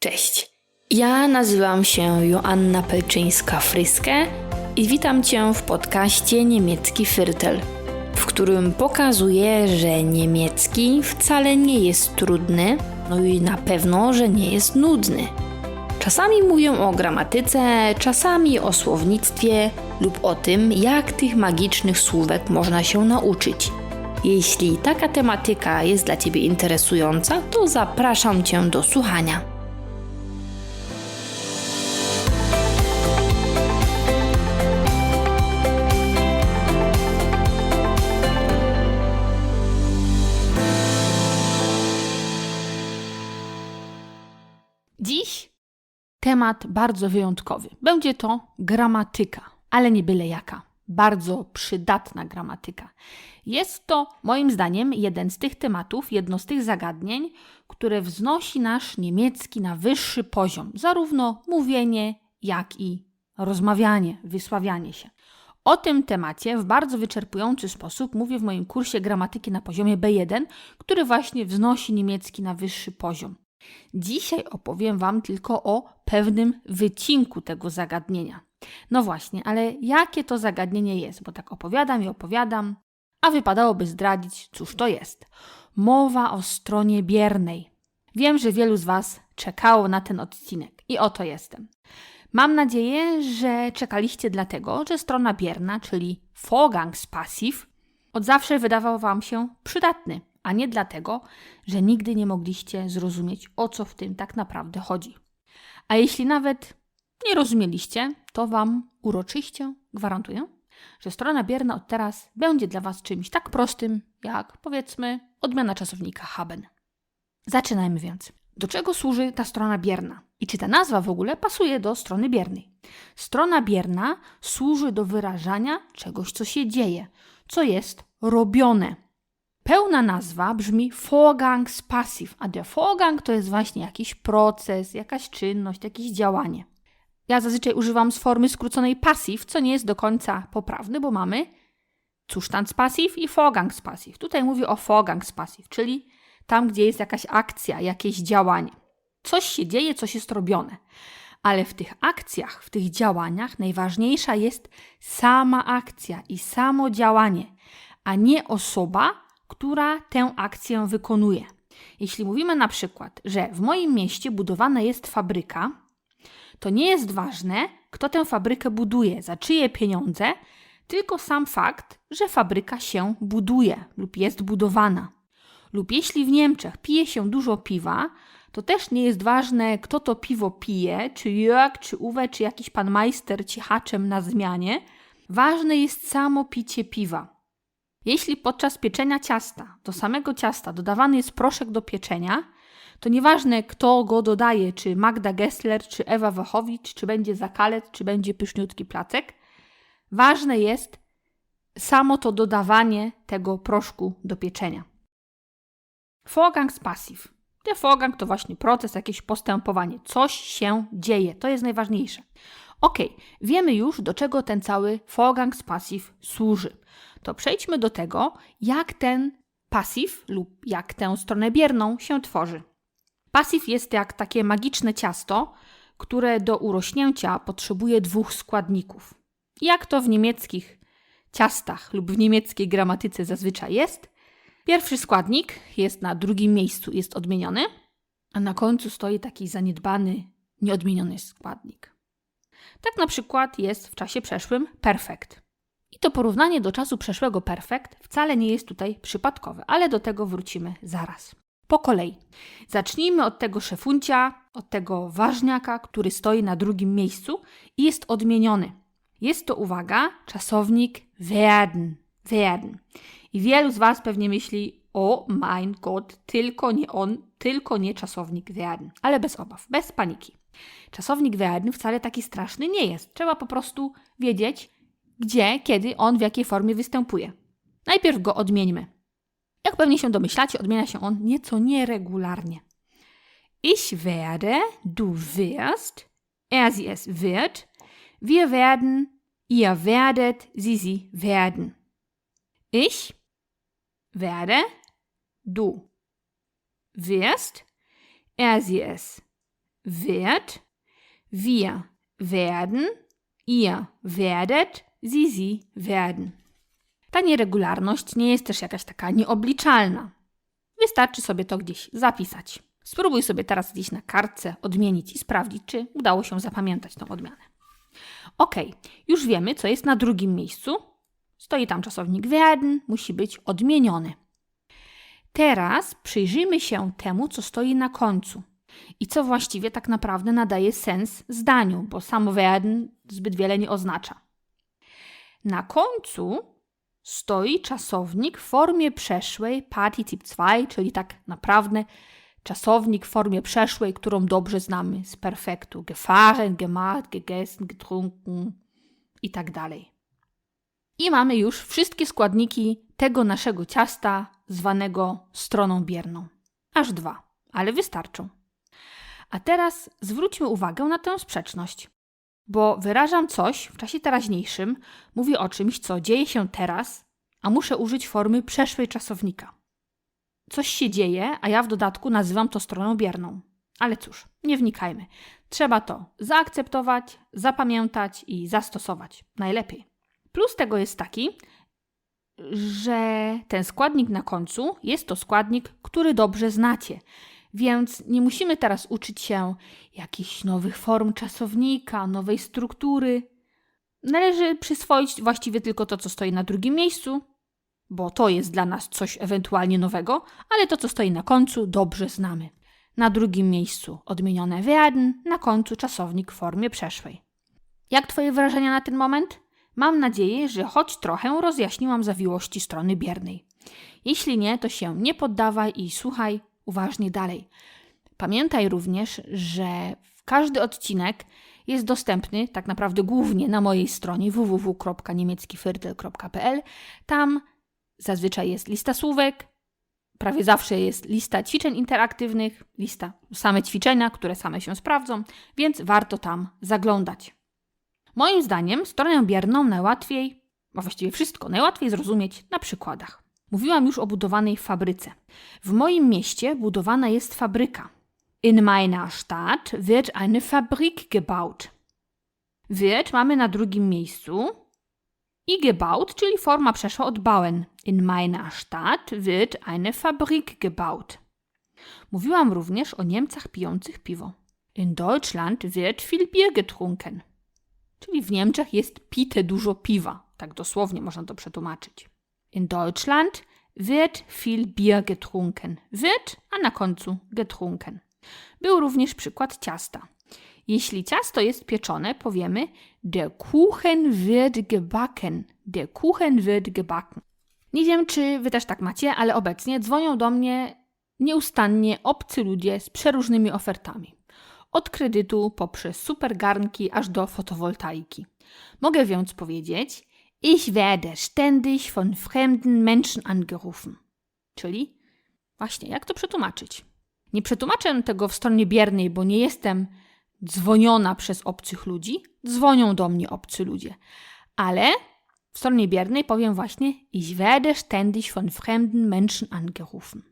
Cześć. Ja nazywam się Joanna Pelczyńska-Fryskę i witam Cię w podcaście Niemiecki Firtel, w którym pokazuję, że niemiecki wcale nie jest trudny, no i na pewno, że nie jest nudny. Czasami mówię o gramatyce, czasami o słownictwie lub o tym, jak tych magicznych słówek można się nauczyć. Jeśli taka tematyka jest dla Ciebie interesująca, to zapraszam Cię do słuchania. Temat bardzo wyjątkowy. Będzie to gramatyka, ale nie byle jaka. Bardzo przydatna gramatyka. Jest to, moim zdaniem, jeden z tych tematów, jedno z tych zagadnień, które wznosi nasz niemiecki na wyższy poziom, zarówno mówienie, jak i rozmawianie, wysławianie się. O tym temacie w bardzo wyczerpujący sposób mówię w moim kursie gramatyki na poziomie B1, który właśnie wznosi niemiecki na wyższy poziom. Dzisiaj opowiem Wam tylko o pewnym wycinku tego zagadnienia. No właśnie, ale jakie to zagadnienie jest? Bo tak opowiadam i opowiadam, a wypadałoby zdradzić, cóż to jest. Mowa o stronie biernej. Wiem, że wielu z Was czekało na ten odcinek i oto jestem. Mam nadzieję, że czekaliście dlatego, że strona bierna, czyli Vorgangspassiv, od zawsze wydawał Wam się przydatny, a nie dlatego, że nigdy nie mogliście zrozumieć, o co w tym tak naprawdę chodzi. A jeśli nawet nie rozumieliście, to Wam uroczyście gwarantuję, że strona bierna od teraz będzie dla Was czymś tak prostym, jak powiedzmy odmiana czasownika haben. Zaczynajmy więc. Do czego służy ta strona bierna? I czy ta nazwa w ogóle pasuje do strony biernej? Strona bierna służy do wyrażania czegoś, co się dzieje, co jest robione. Pełna nazwa brzmi Vorgangspassiv, a der Vorgang to jest właśnie jakiś proces, jakaś czynność, jakieś działanie. Ja zazwyczaj używam z formy skróconej passiv, co nie jest do końca poprawne, bo mamy Zustandspassiv i Vorgangspassiv. Tutaj mówię o Vorgangspassiv, czyli tam, gdzie jest jakaś akcja, jakieś działanie. Coś się dzieje, coś jest robione. Ale w tych akcjach, w tych działaniach najważniejsza jest sama akcja i samo działanie, a nie osoba, która tę akcję wykonuje. Jeśli mówimy na przykład, że w moim mieście budowana jest fabryka, to nie jest ważne, kto tę fabrykę buduje, za czyje pieniądze, tylko sam fakt, że fabryka się buduje lub jest budowana. Lub jeśli w Niemczech pije się dużo piwa, to też nie jest ważne, kto to piwo pije, czy Jörg, czy Uwe, czy jakiś pan majster cichaczem na zmianie. Ważne jest samo picie piwa. Jeśli podczas pieczenia ciasta do samego ciasta dodawany jest proszek do pieczenia, to nieważne kto go dodaje, czy Magda Gessler, czy Ewa Wachowicz, czy będzie zakalet, czy będzie pyszniutki placek, ważne jest samo to dodawanie tego proszku do pieczenia. Vorgangspassiv. Der Vorgang to właśnie proces, jakieś postępowanie. Coś się dzieje. To jest najważniejsze. Ok, wiemy już, do czego ten cały Vorgangspassiv służy. To przejdźmy do tego, jak ten pasyw lub jak tę stronę bierną się tworzy. Pasyw jest jak takie magiczne ciasto, które do urośnięcia potrzebuje dwóch składników. Jak to w niemieckich ciastach lub w niemieckiej gramatyce zazwyczaj jest, pierwszy składnik jest na drugim miejscu, jest odmieniony, a na końcu stoi taki zaniedbany, nieodmieniony składnik. Tak na przykład jest w czasie przeszłym perfekt. I to porównanie do czasu przeszłego perfekt wcale nie jest tutaj przypadkowe, ale do tego wrócimy zaraz. Po kolei. Zacznijmy od tego szefuncia, od tego ważniaka, który stoi na drugim miejscu i jest odmieniony. Jest to, uwaga, czasownik werden. Werden. I wielu z Was pewnie myśli, o mein Gott, tylko nie on, tylko nie czasownik werden. Ale bez obaw, bez paniki. Czasownik werden wcale taki straszny nie jest. Trzeba po prostu wiedzieć, gdzie, kiedy on w jakiej formie występuje. Najpierw go odmieńmy. Jak pewnie się domyślacie, odmienia się on nieco nieregularnie. Ich werde, du wirst, er sie es wird, wir werden, ihr werdet, sie sie werden. Ich werde, du wirst, er sie es wird, wir werden, ihr werdet, sie werden. Ta nieregularność nie jest też jakaś taka nieobliczalna. Wystarczy sobie to gdzieś zapisać. Spróbuj sobie teraz gdzieś na kartce odmienić i sprawdzić, czy udało się zapamiętać tą odmianę. Ok, już wiemy, co jest na drugim miejscu. Stoi tam czasownik werden, musi być odmieniony. Teraz przyjrzyjmy się temu, co stoi na końcu i co właściwie tak naprawdę nadaje sens zdaniu, bo samo werden zbyt wiele nie oznacza. Na końcu stoi czasownik w formie przeszłej, Partizip 2, czyli tak naprawdę czasownik w formie przeszłej, którą dobrze znamy z perfektu. Gefahren, gemacht, gegessen, getrunken i tak dalej. I mamy już wszystkie składniki tego naszego ciasta, zwanego stroną bierną. Aż dwa, ale wystarczą. A teraz zwróćmy uwagę na tę sprzeczność, bo wyrażam coś w czasie teraźniejszym, mówię o czymś, co dzieje się teraz, a muszę użyć formy przeszłej czasownika. Coś się dzieje, a ja w dodatku nazywam to stroną bierną. Ale cóż, nie wnikajmy. Trzeba to zaakceptować, zapamiętać i zastosować. Najlepiej. Plus tego jest taki, że ten składnik na końcu jest to składnik, który dobrze znacie. Więc nie musimy teraz uczyć się jakichś nowych form czasownika, nowej struktury. Należy przyswoić właściwie tylko to, co stoi na drugim miejscu, bo to jest dla nas coś ewentualnie nowego, ale to, co stoi na końcu, dobrze znamy. Na drugim miejscu odmienione werden, na końcu czasownik w formie przeszłej. Jak Twoje wrażenia na ten moment? Mam nadzieję, że choć trochę rozjaśniłam zawiłości strony biernej. Jeśli nie, to się nie poddawaj i słuchaj uważnie dalej. Pamiętaj również, że każdy odcinek jest dostępny tak naprawdę głównie na mojej stronie www.niemieckifyrtel.pl. Tam zazwyczaj jest lista słówek, prawie zawsze jest lista ćwiczeń interaktywnych, lista same ćwiczenia, które same się sprawdzą, więc warto tam zaglądać. Moim zdaniem stronę bierną najłatwiej, a właściwie wszystko, najłatwiej zrozumieć na przykładach. Mówiłam już o budowanej fabryce. W moim mieście budowana jest fabryka. In meiner Stadt wird eine Fabrik gebaut. Wird mamy na drugim miejscu i gebaut, czyli forma przeszła od bauen. In meiner Stadt wird eine Fabrik gebaut. Mówiłam również o Niemcach pijących piwo. In Deutschland wird viel Bier getrunken. Czyli w Niemczech jest pite dużo piwa. Tak dosłownie można to przetłumaczyć. In Deutschland wird viel Bier getrunken. Wird, a na końcu getrunken. Był również przykład ciasta. Jeśli ciasto jest pieczone, powiemy der Kuchen wird gebacken. Der Kuchen wird gebacken. Nie wiem, czy wy też tak macie, ale obecnie dzwonią do mnie nieustannie obcy ludzie z przeróżnymi ofertami. Od kredytu poprzez supergarnki aż do fotowoltaiki. Mogę więc powiedzieć, ich werde ständig von fremden Menschen angerufen. Czyli właśnie, jak to przetłumaczyć? Nie przetłumaczę tego w stronie biernej, bo nie jestem dzwoniona przez obcych ludzi. Dzwonią do mnie obcy ludzie. Ale w stronie biernej powiem właśnie Ich werde ständig von fremden Menschen angerufen.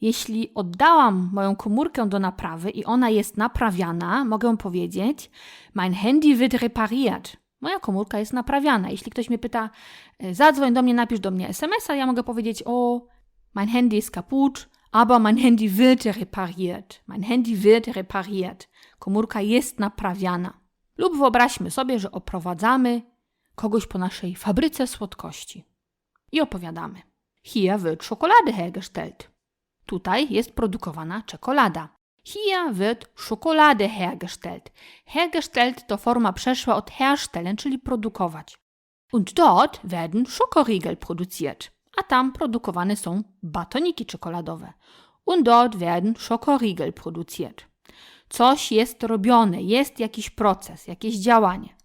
Jeśli oddałam moją komórkę do naprawy i ona jest naprawiana, mogę powiedzieć Mein Handy wird repariert. Moja komórka jest naprawiana. Jeśli ktoś mnie pyta, e, zadzwoń do mnie, napisz do mnie SMS-a, ja mogę powiedzieć, o, mein Handy ist kaputt, aber mein Handy wird repariert. Mein Handy wird repariert. Komórka jest naprawiana. Lub wyobraźmy sobie, że oprowadzamy kogoś po naszej fabryce słodkości. I opowiadamy. Hier wird Schokolade hergestellt. Tutaj jest produkowana czekolada. Hier wird Schokolade hergestellt. Hergestellt to forma przeszła od herstellen, czyli produkować. Und dort werden Schokoriegel produziert. A tam produkowane są batoniki czekoladowe. Und dort werden Schokoriegel produziert. Coś jest robione, jest jakiś proces, jakieś działanie.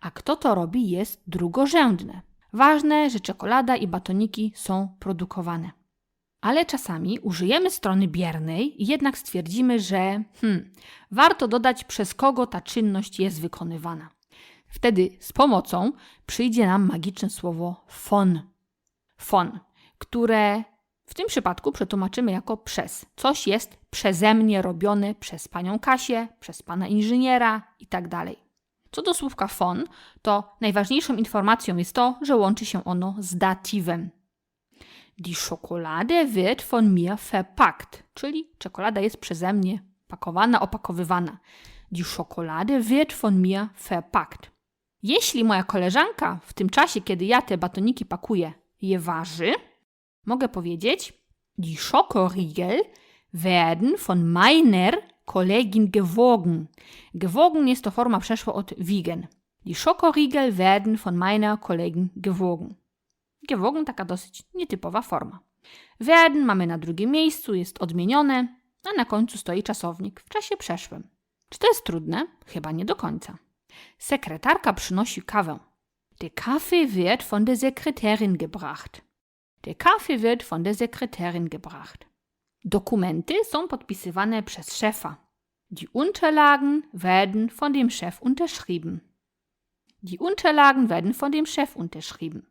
A kto to robi, jest drugorzędne. Ważne, że czekolada i batoniki są produkowane ale czasami użyjemy strony biernej i jednak stwierdzimy, że hmm, warto dodać, przez kogo ta czynność jest wykonywana. Wtedy z pomocą przyjdzie nam magiczne słowo von. Von, które W tym przypadku przetłumaczymy jako przez. Coś jest przeze mnie robione przez panią Kasię, przez pana inżyniera itd. Co do słówka von, to najważniejszą informacją jest to, że łączy się ono z datywem. Die Schokolade wird von mir verpackt, czyli czekolada jest przeze mnie pakowana, opakowywana. Die Schokolade wird von mir verpackt. Jeśli moja koleżanka w tym czasie, kiedy ja te batoniki pakuję, je waży, mogę powiedzieć, die Schokoriegel werden von meiner Kollegin gewogen. Gewogen jest to forma przeszła od wiegen. Die Schokoriegel werden von meiner Kollegin gewogen. Gewogen taka dosyć nietypowa forma. Werden mamy na drugim miejscu, jest odmienione, a na końcu stoi czasownik w czasie przeszłym. Czy to jest trudne? Chyba nie do końca. Sekretarka przynosi kawę. Der Kaffee wird von der Sekretärin gebracht. Der Kaffee wird von der Sekretärin gebracht. Dokumenty są podpisywane przez szefa. Die Unterlagen werden von dem Chef unterschrieben. Die Unterlagen werden von dem Chef unterschrieben.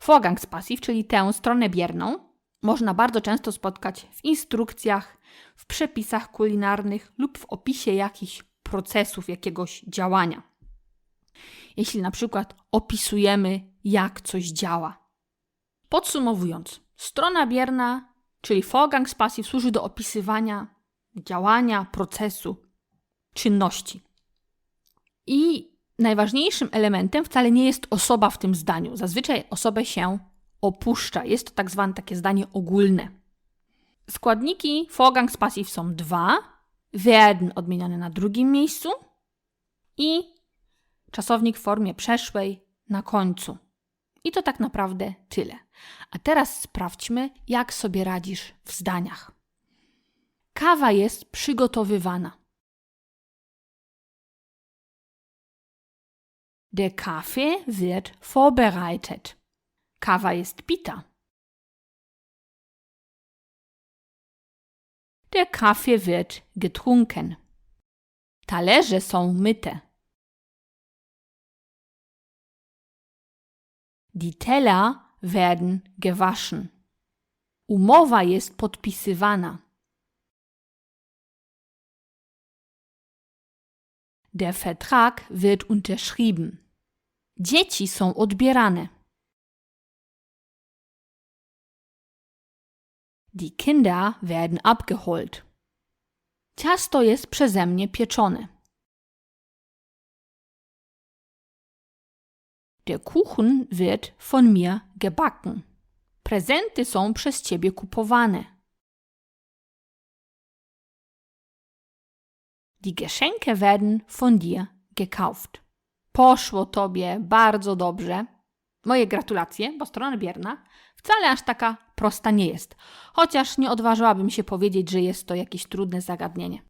Vorgangspassiv, czyli tę stronę bierną, można bardzo często spotkać w instrukcjach, w przepisach kulinarnych lub w opisie jakichś procesów, jakiegoś działania. Jeśli na przykład opisujemy, jak coś działa. Podsumowując, strona bierna, czyli Vorgangspassiv, służy do opisywania działania, procesu, czynności. I najważniejszym elementem wcale nie jest osoba w tym zdaniu. Zazwyczaj osobę się opuszcza. Jest to tak zwane takie zdanie ogólne. Składniki Vorgangspassiv są dwa. Werden odmienione na drugim miejscu i czasownik w formie przeszłej na końcu. I to tak naprawdę tyle. A teraz sprawdźmy, jak sobie radzisz w zdaniach. Kawa jest przygotowywana. Der Kaffee wird vorbereitet. Kawa jest pita. Der Kaffee wird getrunken. Talerze są myte. Die Teller werden gewaschen. Umowa jest podpisywana. Der Vertrag wird unterschrieben. Dzieci są odbierane. Die Kinder werden abgeholt. Ciasto jest przeze mnie pieczone. Der Kuchen wird von mir gebacken. Prezenty są przez ciebie kupowane. Die Geschenke werden von dir gekauft. Poszło tobie bardzo dobrze. Moje gratulacje, bo strona bierna wcale aż taka prosta nie jest, chociaż nie odważyłabym się powiedzieć, że jest to jakieś trudne zagadnienie.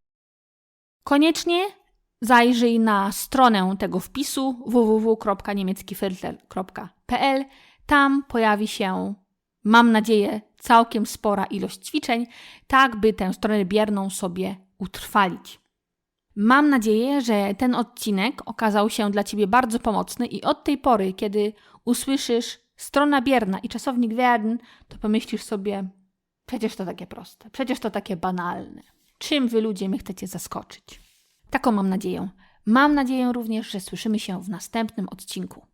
Koniecznie zajrzyj na stronę tego wpisu www.niemieckifilter.pl. Tam pojawi się, mam nadzieję, całkiem spora ilość ćwiczeń, tak by tę stronę bierną sobie utrwalić. Mam nadzieję, że ten odcinek okazał się dla Ciebie bardzo pomocny i od tej pory, kiedy usłyszysz strona bierna i czasownik werden, to pomyślisz sobie, przecież to takie proste, przecież to takie banalne. Czym Wy ludzie mnie chcecie zaskoczyć? Taką mam nadzieję. Mam nadzieję również, że słyszymy się w następnym odcinku.